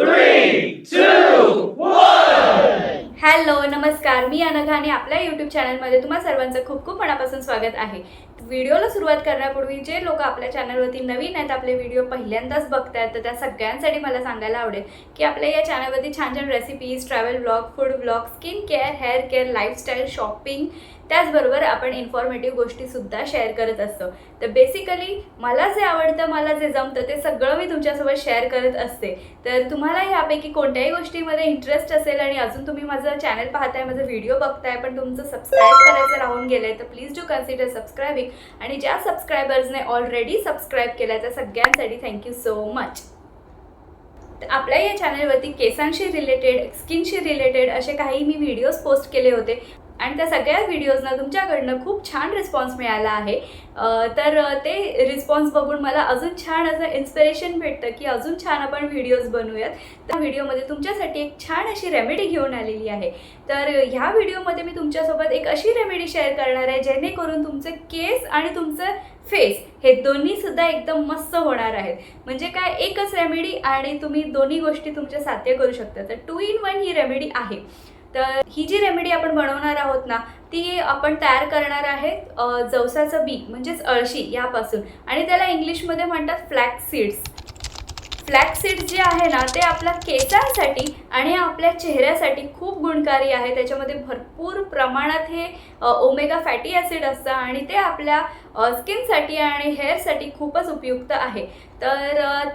Three, two, one. Hello नमस्कार मी अनघा आणि आपल्या यूट्यूब चॅनलमध्ये तुम्हा सर्वांचं खूप खूप मनापासून स्वागत आहे व्हिडिओला सुरुवात करण्यापूर्वी जे लोक आपल्या चॅनलवरती नवीन आहेत आपले व्हिडिओ पहिल्यांदाच बघतायत तर त्या सगळ्यांसाठी मला सांगायला आवडेल की आपल्या या चॅनलवरती छान छान recipes travel blog food blog skin care hair care lifestyle shopping त्याचबरोबर आपण इन्फॉर्मेटिव्ह गोष्टीसुद्धा शेअर करत असतो. तर बेसिकली मला जे आवडतं मला जे जमतं ते सगळं मी तुमच्यासोबत शेअर करत असते. तर तुम्हाला यापैकी कोणत्याही गोष्टीमध्ये इंटरेस्ट असेल आणि अजून तुम्ही माझं चॅनल पाहताय माझा व्हिडिओ बघताय पण तुमचं सबस्क्राईब करायचं राहून गेलंय तर प्लीज डू कन्सिडर सबस्क्रायबिंग आणि ज्या सबस्क्रायबर्सने ऑलरेडी सबस्क्राईब केलं त्या सगळ्यांसाठी थँक्यू सो मच तर आपल्या या चॅनलवरती केसांशी रिलेटेड स्किनशी रिलेटेड असे काही मी व्हिडिओज पोस्ट केले होते. आणि त्या सगळ्या व्हिडिओजना तुमच्याकडनं खूप छान रिस्पॉन्स मिळाला आहे. तर ते रिस्पॉन्स बघून मला अजून छान असं इन्स्पिरेशन भेटतं की अजून छान आपण व्हिडिओज बनवूयात. त्या व्हिडिओमध्ये तुमच्यासाठी एक छान अशी रेमेडी घेऊन आलेली आहे. तर ह्या व्हिडिओमध्ये मी तुमच्यासोबत एक अशी रेमेडी शेअर करणार आहे जेणेकरून तुमचे केस आणि तुमचं फेस हे दोन्ही सुद्धा एकदम मस्त होणार आहेत. म्हणजे काय एकच रेमेडी आणि तुम्ही दोन्ही गोष्टी तुमच्या साध्य करू शकता. तर टू इन वन ही रेमेडी आहे. तर ही जी रेमेडी आपण बनवणार आहोत ना ती आपण तयार करणार आहेत जवसाचं बी म्हणजेच अळशी यापासून. आणि त्याला इंग्लिशमध्ये म्हणतात फ्लॅक्स सीड्स फ्लॅक्स सीड्स जे आहे ना ते आपल्या केसांसाठी आणि आपल्या चेहऱ्यासाठी खूप गुणकारी आहे. त्याच्यामध्ये भरपूर प्रमाणात हे ओमेगा फॅटी ॲसिड असतं आणि ते आपल्या स्किनसाठी आणि हेअरसाठी खूपच उपयुक्त आहे. तर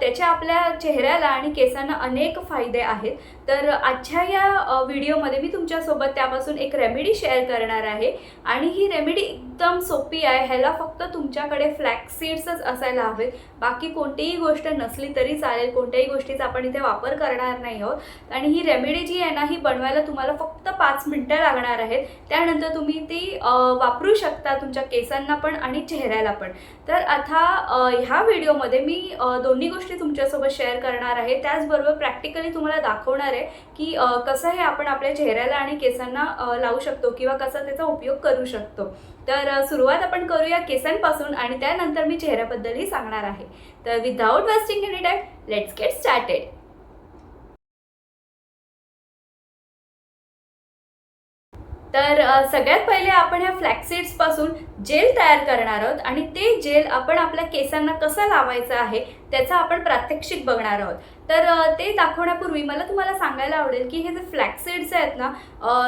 त्याच्या त्याचे आपल्या चेहऱ्याला आणि केसांना अनेक फायदे आहेत. तर आजच्या या व्हिडिओमध्ये मी तुमच्यासोबत त्यापासून एक रेमेडी शेअर करणार आहे. आणि ही रेमेडी एकदम सोपी आहे. ह्याला फक्त तुमच्याकडे फ्लॅक्स सीड्सच असायला हवेत बाकी कोणतीही गोष्ट नसली तरी चालेल. कोणत्याही गोष्टीचा आपण इथे वापर करणार नाही आहोत. आणि ही रेमेडी जी आहे ना ही बनवायला तुम्हाला फक्त पाच मिनटं लागणार आहेत. त्यानंतर तुम्ही ती वापरू शकता तुमच्या केसांना पण आणि चेहऱ्याला पण. तर आता ह्या व्हिडिओमध्ये मी दोन्ही गोष्टी तुमच्यासोबत शेअर करणार आहे. त्याचबरोबर प्रॅक्टिकली तुम्हाला दाखवणार आहे की कसं हे आपण आपल्या चेहऱ्याला आणि केसांना लावू शकतो किंवा कसा त्याचा उपयोग करू शकतो. तर सुरुवात आपण करूया केसांपासून आणि त्यानंतर मी चेहऱ्याबद्दलही सांगणार आहे. तर without wasting any time let's get started तर सगळ्यात पहिले आपण ह्या फ्लॅक्सीड्सपासून जेल तयार करणार आहोत आणि ते जेल आपण आपल्या केसांना कसं लावायचं आहे त्याचं आपण प्रात्यक्षिक बघणार आहोत. तर ते दाखवण्यापूर्वी मला तुम्हाला सांगायला आवडेल की हे जे फ्लॅक्सीड्स आहेत ना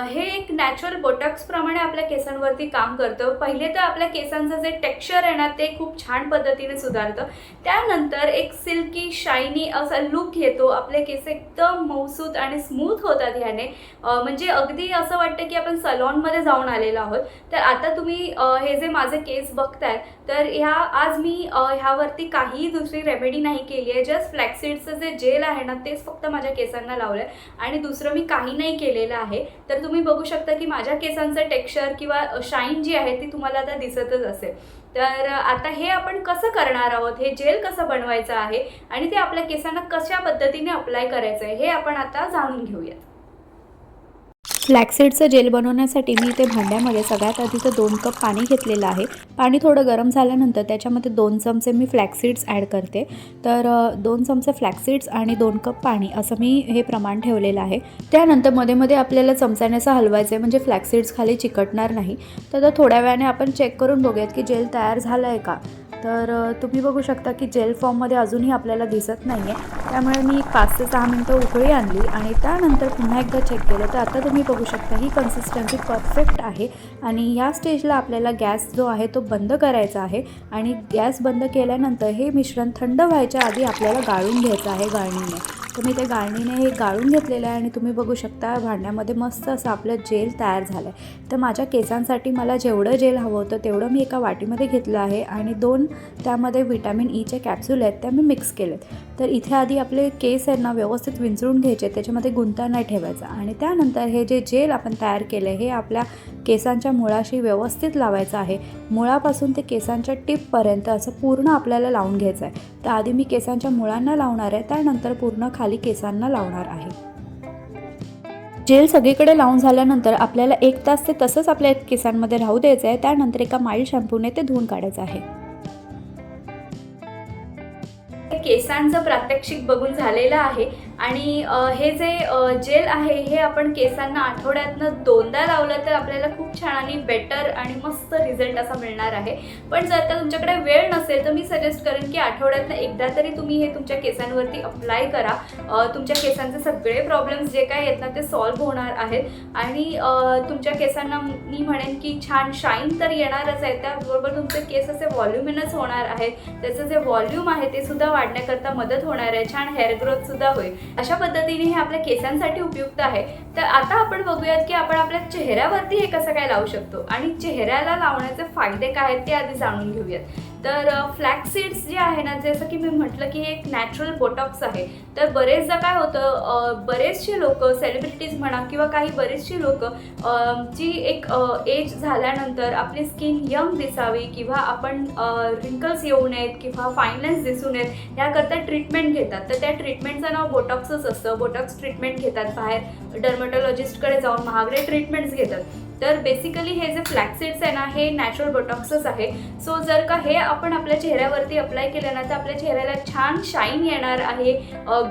हे एक नॅचरल बोटॉक्सप्रमाणे आपल्या केसांवरती काम करतं. पहिले तर आपल्या केसांचं जे टेक्स्चर आहे ना ते खूप छान पद्धतीने सुधारतं. त्यानंतर एक सिल्की शायनी असा लुक येतो. आपले केस एकदम मौसूद आणि स्मूथ होतात ह्याने. म्हणजे अगदी असं वाटतं की आपण सलॉनमध्ये जाऊन आलेलो आहोत. तर आता तुम्ही हे जे माझे केस बघताय तर ह्या आज मी ह्यावरती काहीही दुसरी रेमेडी नाही केली आहे. जस्ट फ्लॅक्सीडचं जे जेल आहे ना तेच फक्त माझ्या केसांना लावलं आहे आणि दुसरं मी काही नाही केलेलं आहे. तर तुम्ही बघू शकता की माझ्या केसांचं टेक्स्चर किंवा शाईन जी आहे ती तुम्हाला आता दिसतच असेल. तर आता हे आपण कसं करणार आहोत? हे जेल कसं बनवायचं आहे? आणि ते आपल्या केसांना कशा पद्धतीने अप्लाय करायचं आहे हे आपण आता जाणून घेऊयात. फ्लॅक्सीडचं जेल बनवण्यासाठी मी इथे भांड्यामध्ये सगळ्यात आधी तर दोन कप पाणी घेतलेलं आहे. पाणी थोडं गरम झाल्यानंतर त्याच्यामध्ये दोन चमचे मी फ्लॅक्सीड्स ॲड करते. तर दोन चमचे फ्लॅक्सीड्स आणि दोन कप पाणी असं मी हे प्रमाण ठेवलेलं आहे. त्यानंतरमध्ये मध्ये आपल्याला चमच्याने असं हलवायचं आहे म्हणजे फ्लॅक्सीड्स खाली चिकटणार नाही. तर थोड्या वेळाने आपण चेक करून बघूयात की जेल तयार झालं आहे का? तर तुम्ही बघू शकता की जेल फॉर्ममध्ये अजूनही आपल्याला दिसत नाही आहे त्यामुळे मी पाच ते सहा मिनटं उकळी आणली आणि त्यानंतर पुन्हा एकदा चेक केलं. तर आता तुम्ही बघू बघू शकता. ही कन्सिस्टन्सी परफेक्ट आहे. आणि या स्टेजला आपल्याला गॅस जो आहे तो बंद करायचा आहे. आणि गॅस बंद केल्यानंतर हे मिश्रण थंड व्हायच्या आधी आपल्याला गाळून घ्यायचं आहे गाळणीने. तर मी ते गाळणीने हे गाळून घेतलेलं आहे आणि तुम्ही बघू शकता भांड्यामध्ये मस्त असं आपलं जेल तयार झालं आहे तर माझ्या केसांसाठी मला जेवढं जेल हवं होतं तेवढं मी एका वाटीमध्ये घेतलं आहे. आणि दोन त्यामध्ये विटॅमिन ईचे कॅप्सूल आहेत त्या मी मिक्स केलेत. तर इथे आधी आपले केस आहेत ना व्यवस्थित विंचरून घ्यायचे त्याच्यामध्ये गुंता नाही ठेवायचा. आणि त्यानंतर हे जे जेल आपण तयार केलं हे आपल्या केसांच्या मुळाशी व्यवस्थित लावायचं आहे. मुळापासून ते केसांच्या टिपपर्यंत असं पूर्ण आपल्याला लावून घ्यायचं आहे. तर आधी मी केसांच्या मुळांना लावणार आहे. त्यानंतर पूर्ण खाली केसांना लावणार आहे. जेल सगळीकडे लावून झाल्यानंतर आपल्याला एक तास ते तसंच आपल्या केसांमध्ये राहू द्यायचं आहे. त्यानंतर एका माइल्ड शॅम्पूने ते धुवून काढायचं आहे. केसांचं प्रात्यक्षिक बघून झालेलं आहे. आणि हे जे जेल आहे हे आपण केसांना आठवड्यातनं दोनदा लावलं तर आपल्याला खूप छान आणि बेटर आणि मस्त रिझल्ट असा मिळणार आहे. पण जर का तुमच्याकडे वेळ नसेल तर मी सजेस्ट करेन की आठवड्यातनं एकदा तरी तुम्ही हे तुमच्या केसांवरती अप्लाय करा. तुमच्या केसांचे सगळे प्रॉब्लेम्स जे काय आहेत ना ते सॉल्व्ह होणार आहेत. आणि तुमच्या केसांना मी म्हणेन की छान शाईन तर येणारच आहे. त्याबरोबर तुमचे केस असे व्हॉल्युमिनस होणार आहेत. त्याचं जे व्हॉल्यूम आहे ते सुद्धा वाढण्याकरता मदत होणार आहे. छान हेअर ग्रोथ सुद्धा होईल. अशा पद्धतीने हे आपल्या केसांसाठी उपयुक्त आहे. तर आता आपण बघूयात की आपण आपल्या चेहऱ्यावरती हे कसं काय लावू शकतो आणि चेहऱ्याला लावण्याचे फायदे काय आहेत ते आधी जाणून घेऊयात. तर फ्लॅक सीड्स जे आहे ना जसं की मी म्हटलं की हे एक नॅचरल बोटॉक्स आहे. तर बरेचदा काय होतं बरेचसे लोक सेलिब्रिटीज म्हणा किंवा काही बरेचशी लोक जी एक एज झाल्यानंतर आपली स्किन यंग दिसावी किंवा आपण रिंकल्स येऊ नयेत किंवा फाईननेस दिसू नयेत याकरता ट्रीटमेंट घेतात. तर त्या ट्रीटमेंटचं नाव बोटॉक्सच असतं. बोटॉक्स ट्रीटमेंट घेतात बाहेर. डर्मॅटॉलॉजिस्टकडे जाऊन महागडे ट्रीटमेंट्स घेतात. तर बेसिकली हे जे फ्लॅक्सिड्स आहे ना हे नॅचरल बोटॉक्सच आहे. सो जर का हे आपण आपल्या चेहऱ्यावरती अप्लाय केलं ना तर आपल्या चेहऱ्याला छान शाईन येणार आहे.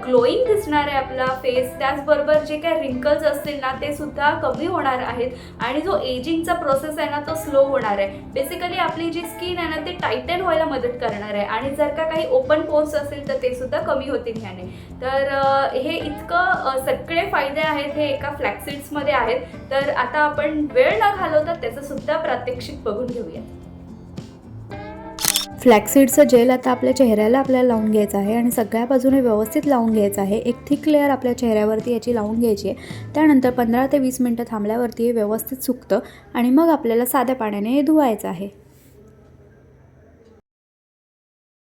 ग्लोईंग दिसणार आहे आपला फेस त्याचबरोबर जे काही रिंकल्स असतील ना ते सुद्धा कमी होणार आहेत. आणि जो एजिंगचा प्रोसेस आहे ना तो स्लो होणार आहे. बेसिकली आपली जी स्किन आहे ना ती टायटन व्हायला मदत करणार आहे. आणि जर का काही ओपन पोर्स असेल तर ते सुद्धा कमी होतील ह्याने. तर हे इतकं सगळे फायदे आहेत. हे एका फ्लॅक्सिड्समध्ये आहेत. तर आता आपण वेळ न घालवता त्याचं सुद्धा प्रात्यक्षिक बघून घेऊया. फ्लॅक्सीडचं जेल आता आपल्या चेहऱ्याला आपल्याला लावून घ्यायचं आहे आणि सगळ्या बाजूने व्यवस्थित लावून घ्यायचं आहे. एक थिक लेअर आपल्या चेहऱ्यावरती याची लावून घ्यायची आहे. त्यानंतर पंधरा ते वीस मिनटं थांबल्यावरती हे व्यवस्थित सुकतं आणि मग आपल्याला साध्या पाण्याने हे धुवायचं आहे.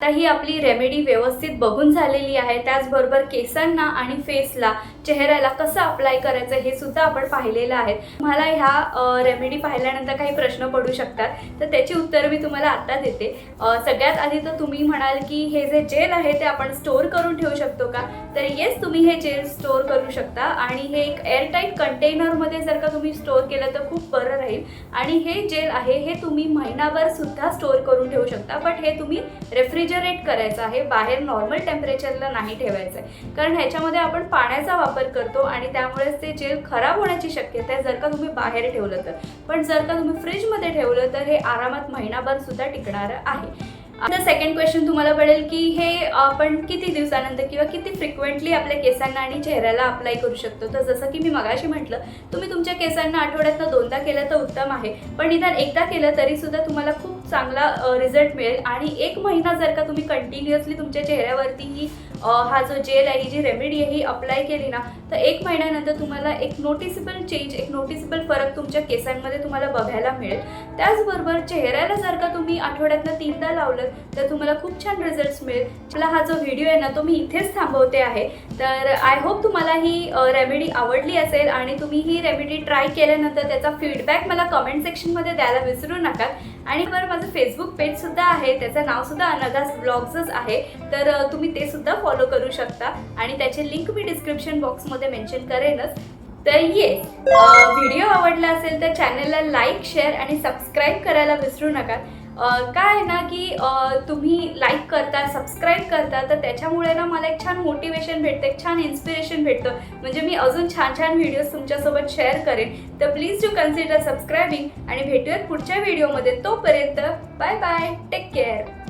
आता ही आपली रेमेडी व्यवस्थित बघून झालेली आहे. त्याचबरोबर केसांना आणि फेसला चेहऱ्याला कसं अप्लाय करायचं हे सुद्धा आपण पाहिलेलं आहे. मला ह्या रेमेडी पाहिल्यानंतर काही प्रश्न पडू शकतात. तर त्याची उत्तरं मी तुम्हाला आत्ता देते. सगळ्यात आधी तर तुम्ही म्हणाल की हे जे जेल आहे ते आपण स्टोअर करून ठेवू शकतो का? तर येस तुम्ही हे जेल स्टोअर करू शकता. आणि हे एक एअरटाईट कंटेनरमध्ये जर का तुम्ही स्टोअर केलं तर खूप बरं राहील. आणि हे जेल आहे हे तुम्ही महिनाभर सुद्धा स्टोअर करून ठेवू शकता. बट हे तुम्ही रेफ्रिजरेट करायचं आहे बाहेर नॉर्मल टेम्परेचरला नाही ठेवायचं आहे कारण ह्याच्यामध्ये आपण पाण्याचा वापर करतो आणि त्यामुळेच ते जेल खराब होण्याची शक्यता आहे जर का तुम्ही बाहेर ठेवलं तर. पण जर का तुम्ही फ्रीजमध्ये ठेवलं तर हे आरामात महिनाभर सुद्धा टिकणारं आहे. आता सेकंड क्वेश्चन तुम्हाला पडेल की हे आपण किती दिवसानंतर किंवा किती फ्रिक्वेंटली आपल्या केसांना आणि चेहऱ्याला अप्लाय करू शकतो? तर जसं की मी मगाशी म्हटलं तुम्ही तुमच्या केसांना आठवड्यातनं दोनदा केलं तर उत्तम आहे. पण निदान एकदा केलं तरीसुद्धा तुम्हाला खूप चांगला रिझल्ट मिळेल. आणि एक महिना जर का तुम्ही कंटिन्युअसली तुमच्या चेहऱ्यावरती ही हा जो जेल आहे ही जी रेमेडी आहे ही अप्लाय केली ना तर एक महिन्यानंतर तुम्हाला एक नोटिसेबल चेंज एक नोटिसेबल फरक तुमच्या केसांमध्ये तुम्हाला बघायला मिळेल. त्याचबरोबर चेहऱ्याला जर का तुम्ही आठवड्यातनं तीनदा लावलं तर तुम्हाला खूप छान रिझल्ट्स मिळेल. आपला हा जो व्हिडिओ आहे ना तो मी इथेच थांबवते आहे. तर आय होप तुम्हाला ही रेमेडी आवडली असेल आणि तुम्ही ही रेमेडी ट्राय केल्यानंतर त्याचा फीडबॅक मला कमेंट सेक्शनमध्ये द्यायला विसरू नका. आणि बरं माझं फेसबुक पेज सुद्धा आहे. त्याचं नाव सुद्धा अनघास ब्लॉग्सच आहे. तर तुम्ही ते सुद्धा फॉलो करू शकता. आणि त्याची लिंक मी डिस्क्रिप्शन बॉक्समध्ये मेन्शन करेनच. तर ये व्हिडिओ आवडला असेल तर चॅनलला लाईक शेअर आणि सबस्क्राईब करायला विसरू नका. काय आहे ना की तुम्ही लाईक करता सबस्क्राईब करता तर त्याच्यामुळे ना मला एक छान मोटिवेशन भेटतं एक छान इन्स्पिरेशन भेटतं. म्हणजे मी अजून छान छान व्हिडिओज तुमच्यासोबत शेअर करेन. तर प्लीज डू कन्सिडर सबस्क्रायबिंग आणि भेटूयात पुढच्या व्हिडिओमध्ये तोपर्यंत बाय बाय टेक केअर